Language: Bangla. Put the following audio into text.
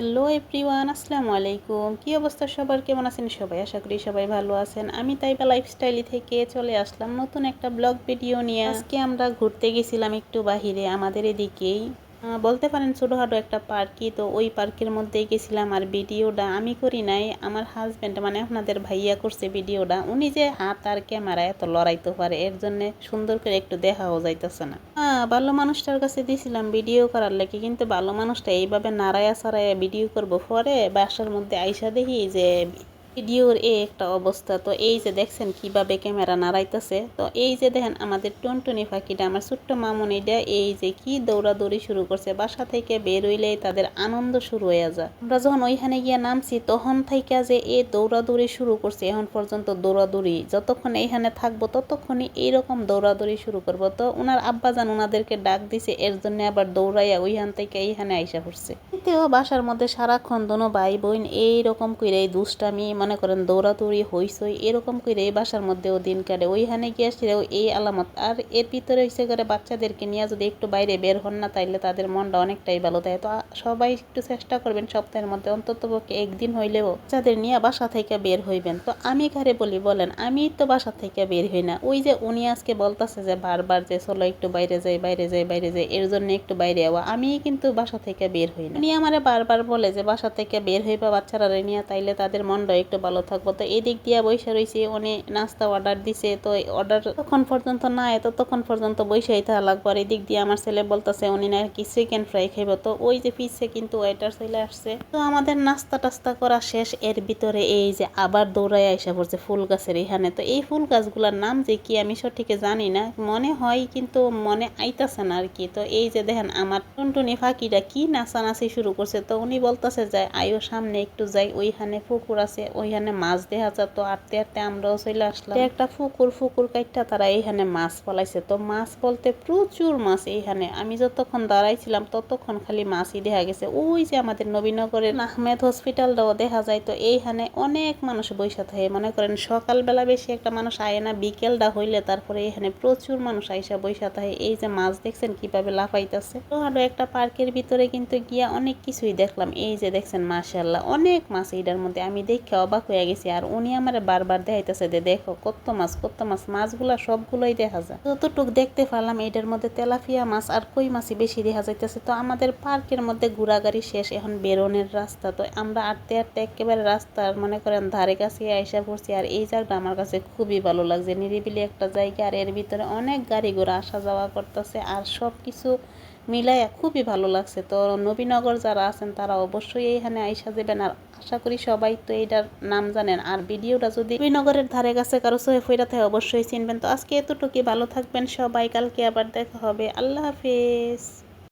হ্যালো এভরিওয়ান আসসালামু আলাইকুম। কী অবস্থা সবার? কেমন আছেন সবাই? আশা করি সবাই ভালো আছেন। আমি তাইবা লাইফস্টাইল থেকে চলে আসলাম নতুন একটা ব্লগ ভিডিও নিয়ে। আজকে আমরা ঘুরতে গেছিলাম একটু বাহিরে আমাদের এদিকেই। বলতে পারেন ছোটোখাটো একটা পার্কই তো ওই পার্কের মধ্যেই গেছিলাম আর ভিডিওটা আমি করি নাই, আমার হাজব্যান্ড মানে আপনাদের ভাইয়া করছে ভিডিওটা, উনি যে হাত আর ক্যামেরা এত লড়াইতে পারে, এর জন্য সুন্দর করে একটু দেখাও যাইতেছে না। হ্যাঁ ভালো মানুষটার কাছে দিয়েছিলাম ভিডিও করার লেগে, কিন্তু ভালো মানুষটা এইভাবে নাড়ায়া সারায়া ভিডিও করব পরে বাসার মধ্যে আইসা দেখি যে ভিডিওর এই একটা অবস্থা। তো এই যে দেখছেন কীভাবে ক্যামেরা নাড়াইতেছে, তো এই যে দেখেন আমাদের টুনটুনি পাখিটা, আমার ছোট্ট মামনিটা এই যে কি দৌড়াদৌড়ি শুরু করছে, বাসা থেকে বের হইলেই তাদের আনন্দ শুরু হয়ে যায়। আমরা যখন ওইখানে গিয়ে নামছি, তখন থেকে যে এই দৌড়াদৌড়ি শুরু করছে, এখন পর্যন্ত দৌড়াদৌড়ি, যতক্ষণ এইখানে থাকব ততক্ষণই এইরকম দৌড়াদৌড়ি শুরু করব। তো ওনার আব্বাজান ওনাদেরকে ডাক দিছে, এর জন্য আবার দৌড়াইয়া ওইখান থেকে এইখানে আইসা পড়ছে। এতেও বাসার মধ্যে সারাক্ষণ দোনো ভাই বোন এইরকম করে এই দুষ্টামি, মনে করেন দৌড়াদৌড়ি হইসই এরকম করে এই বাসার মধ্যেও দিন কাটে। ওইখানে গিয়ে আসলেও এই আলামত। আর এর ভিতরে হইসে করে বাচ্চাদেরকে নিয়ে যদি একটু বাইরে বের হন না, তাইলে তাদের মনটা অনেকটাই ভালো। থাকে তো সবাই একটু চেষ্টা করবেন সপ্তাহের মধ্যে অন্তত পক্ষে একদিন হইলেও বাচ্চাদের নিয়ে বাসা থেকে বের হইবেন। তো আমি কারে বলি, বলেন, আমি তো বাসা থেকে বের হই না। ওই যে উনি আজকে বলতাছে যে বারবার যে চলো একটু বাইরে যাই বাইরে যাই বাইরে যাই, এর জন্য একটু বাইরে যাওয়া আমি কিন্তু বাসা থেকে বের হই না। উনি আমারে বারবার বলে যে বাসা থেকে বের হইবা বাচ্চারা নিয়ে, তাইলে তাদের মনটা একটু ভালো থাকব। তো এদিক দিয়া বৈশা রয়েছে উনি নাস্তা অর্ডার দিছে, তো অর্ডার তখন পর্যন্ত না এত তখন পর্যন্ত বৈশাই থাকা লাগবো। আর এদিক দিয়ে আমার ছেলে বলতেছে, উনি না কি চিকেন ফ্রাই খাইব। তো ওই যে পিছে কিন্তু ওয়েটার চলে আসছে। তো আমাদের নাস্তা টাস্তা করা শেষ, এর ভিতরে এই যে আবার দৌড়াই আইসা পড়ছে ফুল গাছের এখানে। তো এই ফুল গাছগুলোর নাম যে কি আমি সঠিকে জানি না, মনে হয় কিন্তু মনে আইতাছে না আর কি তো এই যে দেখেন, আমার টুনটুনি ফাঁকিটা কি নাচানাচি শুরু করছে। তো উনি বলতেছে যে আয়ো সামনে একটু যাই, ওইখানে পুকুর আছে ওইখানে মাছ দেখা যায়, তো আটতে আটতে আমরাও চলে আসলাম। একটা ফুকুর ফুকুর কাইটটা তারা এইখানে মাছ ফলাইছে। তো মাছ বলতে প্রচুর মাছ এইখানে। আমি যতক্ষণ দাঁড়াইছিলাম, ততক্ষণ খালি মাছই দেখা গেছে। ওই যে আমাদের নবীনগরের আহমেদ হসপিটালটাও দেখা যায়, তো এইখানে অনেক মানুষ বৈশা থাকে। মনে করেন সকালবেলা বেশি একটা মানুষ আয় না, বিকেলটা হইলে তারপরে এখানে প্রচুর মানুষ আইসা বৈশা থাকে। এই যে মাছ দেখছেন কীভাবে লাফাইতেছে? তো আরও একটা পার্কের ভিতরে কিন্তু গিয়া অনেক কিছুই দেখলাম। এই যে দেখছেন মাশাল্লাহ অনেক মাছ এইটার মধ্যে। আমি দেখে অবাক হয়ে গেছি। আর উনি আমার বারবার দেখাইতেছে যে, দেখো কত মাছ কত মাছ, মাছগুলা সবগুলোই দেখা যায়। যতটুক দেখতে পারলাম এটার মধ্যে তেলাপিয়া মাছ আর কই মাছই বেশি দেখা যাইতেছে। তো আমাদের পার্কের মধ্যে ঘোরাগাড়ি শেষ, এখন বেরোনের রাস্তা। তো আমরা আটতে আটতে একেবারে রাস্তার মনে করেন ধারে কাছে আইসা পড়ছি। আর এই জায়গাটা আমার কাছে খুবই ভালো লাগছে। নিরিবিলি একটা জায়গা। আর এর ভিতরে অনেক গাড়ি ঘোড়া আসা যাওয়া করতেছে। আর সব কিছু মিলাইয়া খুবই ভালো লাগছে। তো নবীনগর যারা আছেন, তারা অবশ্যই এইখানে আইসা যাবেন। আর আশা করি সবাই তো এইটার নাম জানেন। আর ভিডিওটা যদি নবীনগরের ধারে কাছে কারও সহে ফেরাতে অবশ্যই চিনবেন। তো আজকে এতটুকু ভালো থাকবেন সবাই। কালকে আবার দেখা হবে। আল্লাহ হাফেজ।